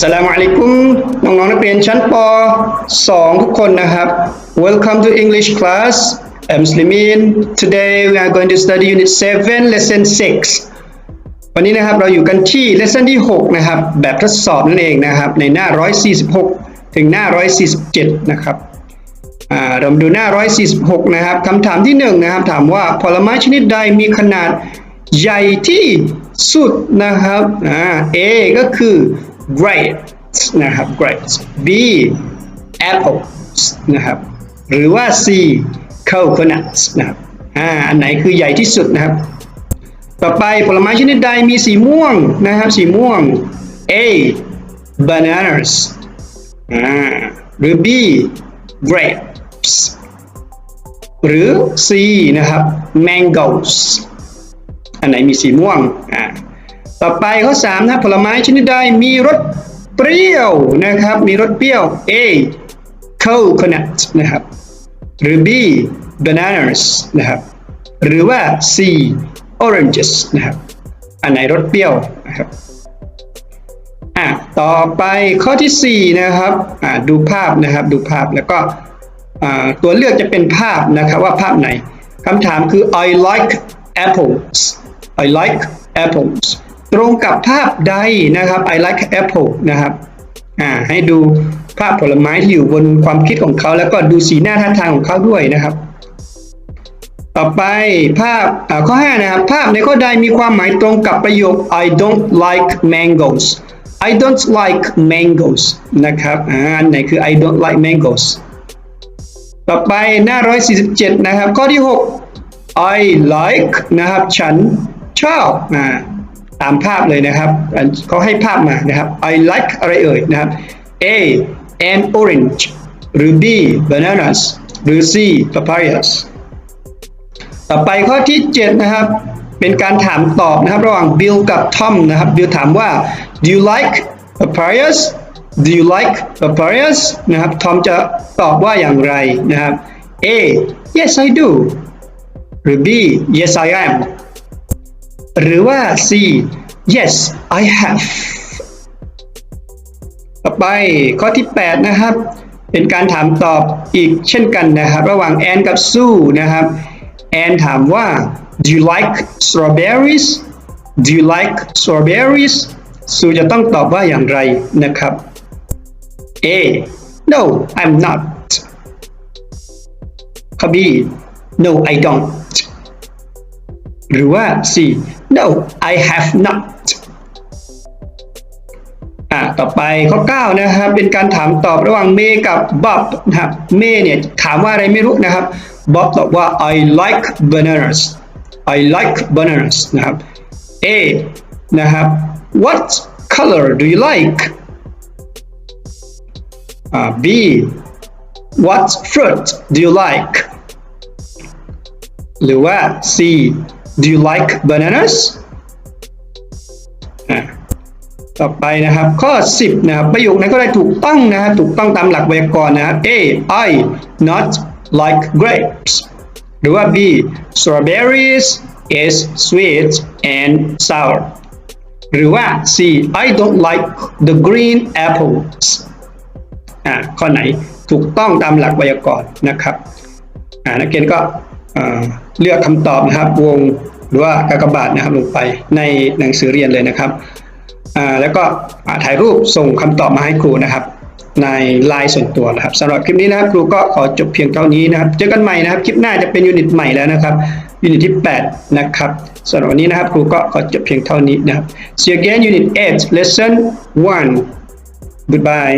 สลามุอะลัยกุมน้องๆนักเรียนชั้นป .2 ทุกคนนะครับ Welcome to English class I'm Slimin Today we are going to study unit 7 lesson 6 วันนี้นะครับเราอยู่กันที่ lesson ที่ 6 นะครับ แบบทดสอบนั่นเองนะครับ ในหน้า 146 ถึงหน้า 147 นะครับเรามาดูหน้า 146 นะครับคำถามที่ 1 นะครับ ถามว่าผลไม้ชนิดใดมีขนาดใหญ่ที่สุดนะครับอ่า A ก็คือ grapes นะครับ grapes B apples นะครับ หรือว่า C coconuts นะครับอ่าอันไหนคือใหญ่ที่สุดนะครับ ต่อไปผลไม้ชนิดใดมีสีม่วงนะครับ สีม่วง A bananas อ่าหรือ B grapes หรือ C นะครับ mangoes อันไหนมีสีม่วงอ่า ต่อไปข้อ3นะผลไม้ชนิดใดมีรสเปรี้ยวนะครับ มีรสเปรี้ยว A coconut นะครับ หรือ B bananas นะครับ หรือว่า C oranges นะครับ อันไหนรสเปรี้ยวนะครับอะต่อไปข้อที่ 4 นะครับอ่าดูภาพนะครับดูภาพแล้วก็อ่าตัวเลือกจะเป็นภาพนะครับว่าภาพไหนคำถามคือ I like apples I like apples ตรงกับภาพใดนะครับ I like apple นะครับอ่าให้ดูภาพผลไม้ที่อยู่บนความคิดของเขา แล้วก็ดูสีหน้าท่าทางของเขาด้วยนะครับ ต่อไปภาพข้อ5นะครับภาพในข้อใดมีความหมายตรงกับประโยค I don't like mangoes I don't like mangoes นะครับอ่าอันไหนคือ I don't like mangoes ต่อไปหน้า 147 นะครับ ข้อที่ 6 I like นะครับ ฉันชอบอ่า ตามภาพเลยนะครับเขาให้ภาพมานะครับ I like อะไรเอ่ยนะครับ A an orange หรือ B bananas หรือ C papayas ต่อไปข้อที่ 7 นะครับ เป็นการถามตอบนะครับ ระหว่างบิลกับทอมนะครับบิลถามว่า do you like papayas do you like papayas นะครับทอมจะตอบว่าอย่างไรนะครับ A yes I do หรือ B yes I am หรือว่า C yes I have ต่อไปข้อที่ 8 นะครับ เป็นการถามตอบอีกเช่นกันนะครับ ระหว่างแอนกับซูนะครับแอนถามว่า do you like strawberries do you like strawberries ซูจะต้องตอบว่าอย่างไรนะครับ A no I'm not ข้อ B no I don't หรือว่า C no I have not อะต่อไปข้อ 9 นะครับ เป็นการถามตอบระหว่างเมกับบ๊อบนะครับเมเนี่ยถามว่าอะไรไม่รู้นะครับบ๊อบตอบว่า I like bananas I like bananas นะครับ A นะครับ What color do you like B What fruit do you like หรือว่า C Do you like bananas ต่อไปนะครับ ข้อ 10 นะครับ ประโยคไหนก็ได้ถูกต้องนะครับถูกต้องตามหลักไวยากรณ์นะครับ A I not like grapes หรือว่า B strawberries is sweet and sour หรือว่า C I don't like the green apples อ่าข้อไหนถูกต้องตามหลักไวยากรณ์นะครับอ่านักเรียนก็ เลือกคำตอบนะครับ วงหรือว่ากากบาทนะครับลงไปในหนังสือเรียนเลยนะครับแล้วก็ถ่ายรูปส่งคำตอบมาให้ครูนะครับ ในไลน์ส่วนตัวนะครับสำหรับคลิปนี้นะครับครูก็ขอจบเพียงเท่านี้นะครับ เจอกันใหม่นะครับ คลิปหน้าจะเป็นยูนิตใหม่แล้วนะครับยูนิตที่ 8 นะครับสำหรับวันนี้นะครับครูก็ขอจบเพียงเท่านี้นะครับ See you again unit 8 lesson 1 goodbye